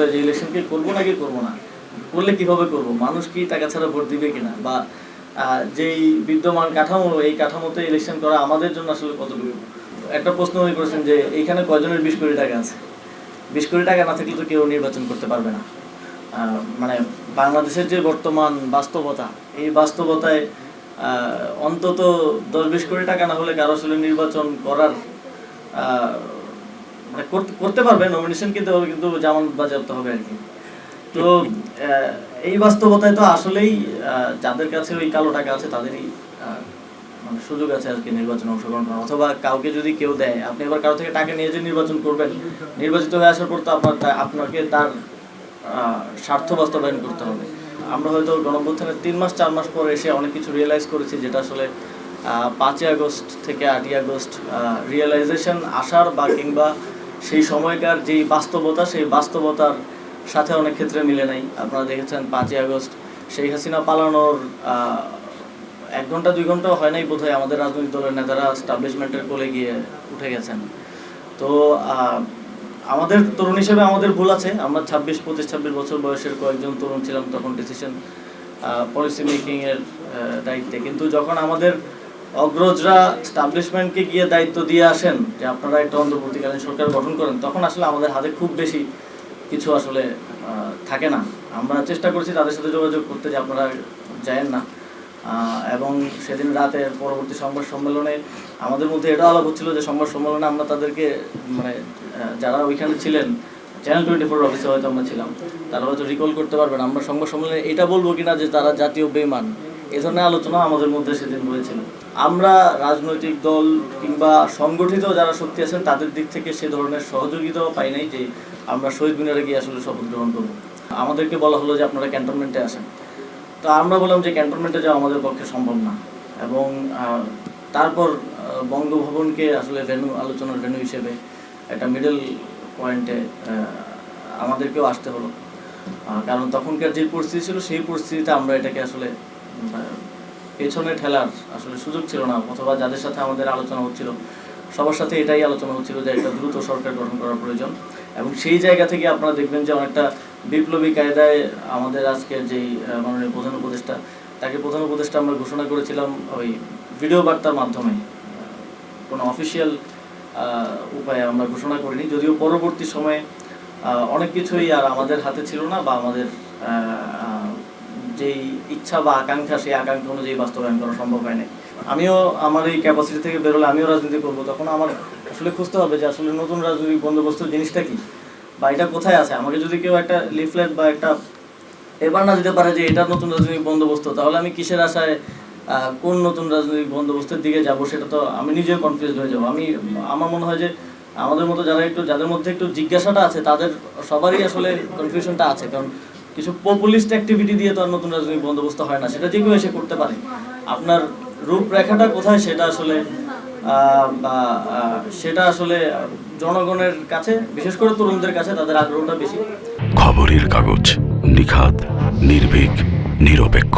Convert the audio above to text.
হয় যে ইলেকশনকে করব নাকি করব না? করলে কীভাবে করব? মানুষ কি টাকা ছাড়া ভোট দিবে কিনা? বা যেই বিদ্যমান কাঠামো, এই কাঠামোতে ইলেকশন করা আমাদের জন্য আসলে কতটুকু? একটা প্রশ্ন উনি করেছেন যে, এইখানে কয়জনের বিশ কোটি টাকা আছে? বিশ কোটি টাকা না থাকলে তো কেউ নির্বাচন করতে পারবে না। মানে বাংলাদেশের যে বর্তমান বাস্তবতা, এই বাস্তবতায় অন্তত দশ বিশ কোটি টাকা না হলে কারও আসলে নির্বাচন করার করতে- করতে পারবে নমিনেশন কিনতে, কিন্তু জামান বাজেয়াপ্ত হবে আর কি। তো এই বাস্তবতায় তো আসলেই যাদের কাছে ওই কালো টাকা আছে, তাদেরই মানে সুযোগ আছে আর কি নির্বাচনে অংশগ্রহণ করা অথবা কাউকে যদি কেউ দেয়, আপনি এবার কারও থেকে টাকা নিয়ে যে নির্বাচন করবেন, নির্বাচিত হয়ে আসার পর তো আপনার আপনাকে তার স্বার্থ বাস্তবায়ন করতে হবে। আমরা হয়তো গণঅভ্যুত্থানের তিন মাস, চার মাস পর এসে অনেক কিছু রিয়েলাইজ করেছি, যেটা আসলে পাঁচই আগস্ট থেকে আটই আগস্ট রিয়েলাইজেশন আসার বা কিংবা সেই সময়কার যেই বাস্তবতা, সেই বাস্তবতার সাথে অনেক ক্ষেত্রে মিলে নাই। আপনারা দেখেছেন পাঁচই আগস্ট, শেখ হাসিনা পালানোর এক ঘণ্টা, দুই ঘন্টাও হয় নাই বোধহয় আমাদের রাজনৈতিক দলের নেতারা স্টাবলিশমেন্টের কোলে গিয়ে উঠে গেছেন। তো আমাদের তরুণ হিসেবে আমাদের ভুল আছে। আমরা ছাব্বিশ, পঁচিশ, ছাব্বিশ বছর বয়সের কয়েকজন তরুণ ছিলাম, তখন ডিসিশন পলিসি মেকিংয়ের দায়িত্বে। কিন্তু যখন আমাদের অগ্রজরা স্টাবলিশমেন্টকে গিয়ে দায়িত্ব দিয়ে আসেন যে আপনারা একটা অন্তর্বর্তীকালীন সরকার গঠন করেন, তখন আসলে আমাদের হাতে খুব বেশি কিছু আসলে থাকে না। আমরা চেষ্টা করছি তাদের সাথে যোগাযোগ করতে যে আপনারা যায়েন না। এবং সেদিন রাতে পরবর্তী সংবাদ সম্মেলনে আমাদের মধ্যে এটা আলাপ হচ্ছিল যে সংবাদ সম্মেলনে আমরা তাদেরকে মানে যারা ওইখানে ছিলেন চ্যানেল টোয়েন্টি ফোর অফিসে হয়তো আমরা ছিলাম, তারা হয়তো রিকল করতে পারবেন। আমরা সংবাদ সম্মেলনে এটা বলব কিনা যে তারা জাতীয় বেমান এ ধরনের আলোচনা আমাদের মধ্যে সেদিন হয়েছিল আমরা রাজনৈতিক দল কিংবা সংগঠিত যারা শক্তি আছেন, তাদের দিক থেকে সে ধরনের সহযোগিতাও পাই নাই যে আমরা শহীদ মিনারে গিয়ে আসলে শপথ গ্রহণ করব। আমাদেরকে বলা হলো যে আপনারা ক্যান্টনমেন্টে আসেন। তো আমরা বললাম যে ক্যান্টনমেন্টে যাওয়া আমাদের পক্ষে সম্ভব না এবং তারপর বঙ্গভবনকে আসলে ভেনু, আলোচনার ভেনু হিসেবে একটা মিডল পয়েন্টে আমাদেরকেও আসতে হলো। কারণ তখনকার যে পরিস্থিতি ছিল, সেই পরিস্থিতিতে আমরা এটাকে আসলে পেছনে ঠেলার আসলে সুযোগ ছিল না, অথবা যাদের সাথে আমাদের আলোচনা হচ্ছিল, সবার সাথে এটাই আলোচনা হচ্ছিল যে একটা দ্রুত সরকার গঠন করা প্রয়োজন। এবং সেই জায়গা থেকে আপনারা দেখবেন যে অনেকটা বিপ্লবী কায়দায় আমাদের আজকের যেই মাননীয় প্রধান উপদেষ্টা, তাকে প্রধান উপদেষ্টা আমরা ঘোষণা করেছিলাম ওই ভিডিও বার্তার মাধ্যমে। কোনো অফিসিয়াল উপায়ে আমরা ঘোষণা করিনি, যদিও পরবর্তী সময়ে অনেক কিছুই আর আমাদের হাতে ছিল না বা আমাদের যেই ইচ্ছা বা আকাঙ্ক্ষা, সেই আকাঙ্ক্ষা অনুযায়ী বাস্তবায়ন করা সম্ভব হয়নি আমিও আমার এই ক্যাপাসিটি থেকে বেরোলে আমিও রাজনীতি করব, তখন আমার আসলে খুঁজতে হবে যে আসলে নতুন রাজনৈতিক বন্দোবস্ত জিনিসটা কি বা এটা কোথায় আছে? আমাকে যদি কেউ একটা লিফলেট বা একটা এবার না দিতে পারে যে এটা নতুন রাজনৈতিক বন্দোবস্ত, তাহলে আমি কিসের আশায় কোন নতুন রাজনৈতিক বন্দোবস্তের দিকে যাব সেটা তো আমি নিজেও কনফিউজ হয়ে যাব। আমি, আমার মনে হয় যে আমাদের মতো যারা একটু, যাদের মধ্যে একটু জিজ্ঞাসাটা আছে, তাদের সবারই আসলে কনফিউশনটা আছে। কারণ কিছু পপুলিস্ট অ্যাক্টিভিটি দিয়ে তো আর নতুন রাজনৈতিক বন্দোবস্ত হয় না, সেটা যে কেউ এসে করতে পারে। আপনার রূপরেখাটা কোথায় সেটা আসলে সেটা আসলে জনগণের কাছে, বিশেষ করে তরুণদের কাছে তাদের আগ্রহটা বেশি। খবরের কাগজ নিখাত নির্ভীক, নিরপেক্ষ।